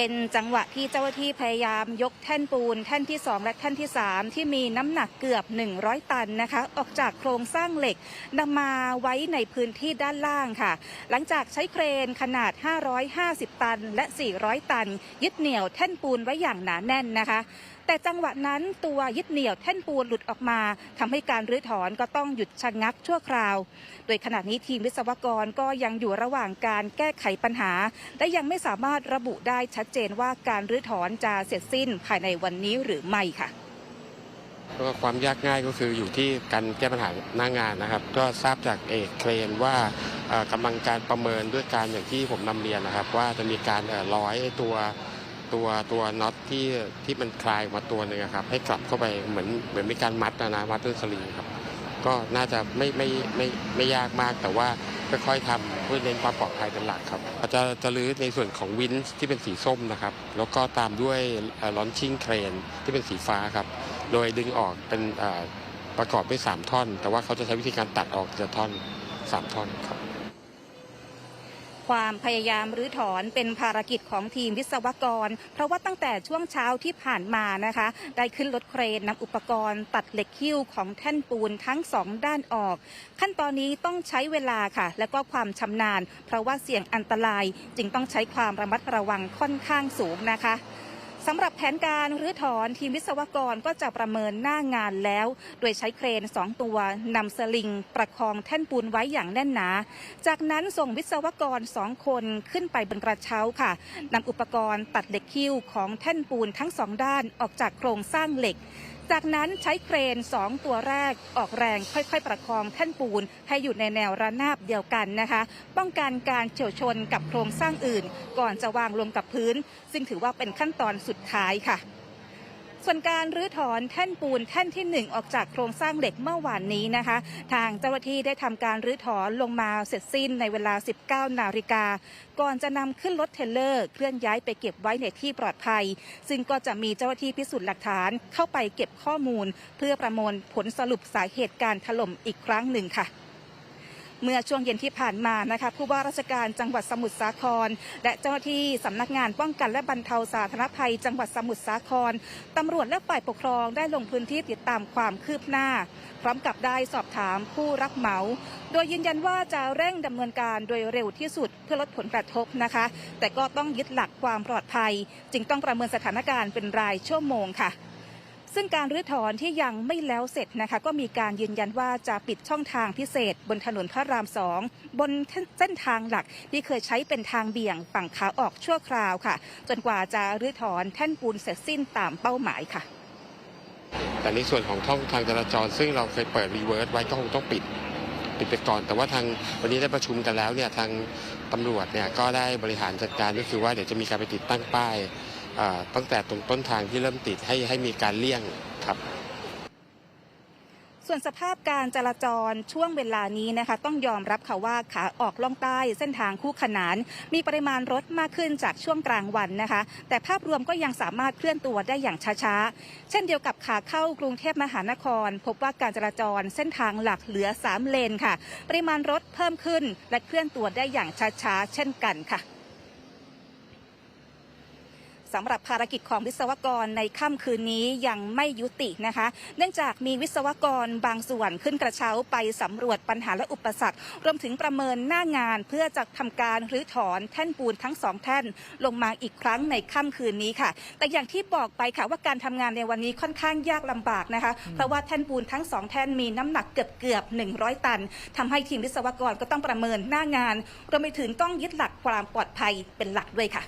เป็นจังหวะที่เจ้าหน้าที่พยายามยกแท่นปูน แท่นที่ 2 และแท่นที่ 3 ที่มีน้ำหนักเกือบ 100 ตันนะคะ ออกจากโครงสร้างเหล็กนำมาไว้ในพื้นที่ด้านล่างค่ะ หลังจากใช้เครนขนาด 550 ตันและ 400 ตัน ยึดเหนี่ยวแท่นปูนไว้อย่างหนาแน่นนะคะแต่จังหวะนั้นตัวยึดเหนี่ยวแท่นปูนหลุดออกมาทำให้การรื้อถอนก็ต้องหยุดชะงักชั่วคราว โดยขณะนี้ทีมวิศวกรก็ยังอยู่ระหว่างการแก้ไขปัญหา และยังไม่สามารถระบุได้ชัดเจนว่าการรื้อถอนจะเสร็จสิ้นภายในวันนี้หรือไม่ค่ะก็ความยากง่ายก็คืออยู่ที่การแก้ปัญหาหน้างานนะครับ ก็ทราบจากเอกเคลนว่าเอ่อกำลังการประเมินด้วยการอย่างที่ผมนำเรียนนะครับ ว่าจะมีการร้อยตัวตัวตัวน็อตที่ที่มันคลายมาตัวหนึ่งครับ ให้กลับเข้าไปเหมือนเหมือนมีการมัดนะนะมัดด้วยสลิงครับ ก็น่าจะไม่ไม่ไม่ไม่ยากมากแต่ว่าค่อยๆทำเพื่อเน้นความปลอดภัยเป็นหลักครับจะจะรื้อในส่วนของวินส์ที่เป็นสีส้มนะครับ แล้วก็ตามด้วยลอนชิ่งเครนที่เป็นสีฟ้าครับ โดยดึงออกเป็นประกอบด้วย 3 ท่อน แต่ว่าเขาจะใช้วิธีการตัดออกทีละท่อน 3 ท่อนครับ ความพยายามรื้อถอนเป็นภารกิจของทีมวิศวกร เพราะว่าตั้งแต่ช่วงเช้าที่ผ่านมานะคะ ได้ขึ้นรถเครนนำอุปกรณ์ ตัดเหล็กคิ้วของแท่นปูนทั้งสองด้านออก ขั้นตอนนี้ต้องใช้เวลาค่ะ และก็ความชำนาญ เพราะว่าเสี่ยงอันตรายจึงต้องใช้ความระมัดระวังค่อนข้างสูงนะคะ สำหรับแผนการรื้อถอนทีมวิศวกรก็จะประเมินหน้างานแล้ว โดยใช้เครน 2 ตัวนำสลิง ประคองแท่นปูนไว้อย่างแน่นหนา จากนั้นส่งวิศวกร 2 คนขึ้นไปบนกระเช้าค่ะนำอุปกรณ์ตัดเหล็กคิ้วของแท่นปูนทั้งสองด้านออกจากโครงสร้างเหล็ก จากนั้นใช้เครน 2 ตัวแรกออกแรงค่อยๆ ประคองแท่นปูน ให้อยู่ในแนวระนาบเดียวกันนะคะ ป้องกันการเฉียวชนกับโครงสร้างอื่น ก่อนจะวางลงกับพื้น ซึ่งถือว่าเป็นขั้นตอนสุดท้ายค่ะ ส่วนการรื้อถอนแท่นปูนแท่นที่ 1 ออกจากโครงสร้างเหล็กเมื่อวานนี้นะคะ ทางเจ้าหน้าที่ได้ทำการรื้อถอนลงมาเสร็จสิ้นในเวลา 19 นาฬิกา ก่อนจะนำขึ้นรถเทรลเลอร์เคลื่อนย้ายไปเก็บไว้ในที่ปลอดภัย ซึ่งก็จะมีเจ้าหน้าที่พิสูจน์หลักฐานเข้าไปเก็บข้อมูล เพื่อประมวลผลสรุปสาเหตุการถล่มอีกครั้งหนึ่งค่ะ เมื่อช่วงเย็นที่ผ่านมานะคะผู้ว่าราชการจังหวัดสมุทรสาคร และเจ้าหน้าที่สำนักงานป้องกันและบรรเทาสาธารณภัย จังหวัดสมุทรสาครตำรวจและฝ่ายปกครองได้ลงพื้นที่ติดตามความคืบหน้า พร้อมกับได้สอบถามผู้รับเหมา โดยยืนยันว่าจะเร่งดำเนินการโดยเร็วที่สุดเพื่อลดผลกระทบนะคะ แต่ก็ต้องยึดหลักความปลอดภัย จึงต้องประเมินสถานการณ์เป็นรายชั่วโมงค่ะ ซึ่งการรื้อถอนที่ยังไม่แล้วเสร็จนะคะ ก็มีการยืนยันว่าจะปิดช่องทางพิเศษ บนถนนพระรามสองบนเส้นทางหลักที่เคยใช้เป็นทางเบี่ยงฝั่งขาออกชั่วคราวค่ะ จนกว่าจะรื้อถอนแท่นปูนเสร็จสิ้นตามเป้าหมายค่ะ แต่ในส่วนของท่องทางจราจรซึ่งเราเคยเปิดรีเวิร์สไว้ก็คงต้องปิดปิดไปก่อน แต่ว่าทางวันนี้ได้ประชุมกันแล้วเนี่ยทางตำรวจเนี่ยก็ได้บริหารจัดการก็คือว่าเดี๋ยวจะมีการไปติดตั้งป้าย ตั้งแต่ตรงต้นทางที่เริ่มติดให้ให้มีการเลี่ยงครับ ส่วนสภาพการจราจรช่วงเวลานี้นะคะ ต้องยอมรับค่ะว่าขาออกล่องใต้เส้นทางคู่ขนาน มีปริมาณรถมากขึ้นจากช่วงกลางวันนะคะ แต่ภาพรวมก็ยังสามารถเคลื่อนตัวได้อย่างช้าๆ เช่นเดียวกับขาเข้ากรุงเทพมหานคร พบว่าการจราจรเส้นทางหลักเหลือ 3 เลนค่ะ ปริมาณรถเพิ่มขึ้นและเคลื่อนตัวได้อย่างช้าๆ เช่นกันค่ะ สำหรับภารกิจของวิศวกรในค่ำคืนนี้ยังไม่ยุตินะคะ เนื่องจากมีวิศวกรบางส่วนขึ้นกระเช้าไปสำรวจปัญหาและอุปสรรค รวมถึงประเมินหน้างานเพื่อจะทำการรื้อถอนแท่นปูนทั้งสองแท่นลงมาอีกครั้งในค่ำคืนนี้ค่ะ แต่อย่างที่บอกไปค่ะว่าการทำงานในวันนี้ค่อนข้างยากลำบากนะคะ เพราะว่าแท่นปูนทั้งสองแท่นมีน้ำหนักเกือบเกือบ100 ตันทำให้ทีมวิศวกรก็ต้องประเมินหน้างานรวมไปถึงต้องยึดหลักความปลอดภัยเป็นหลักด้วยค่ะ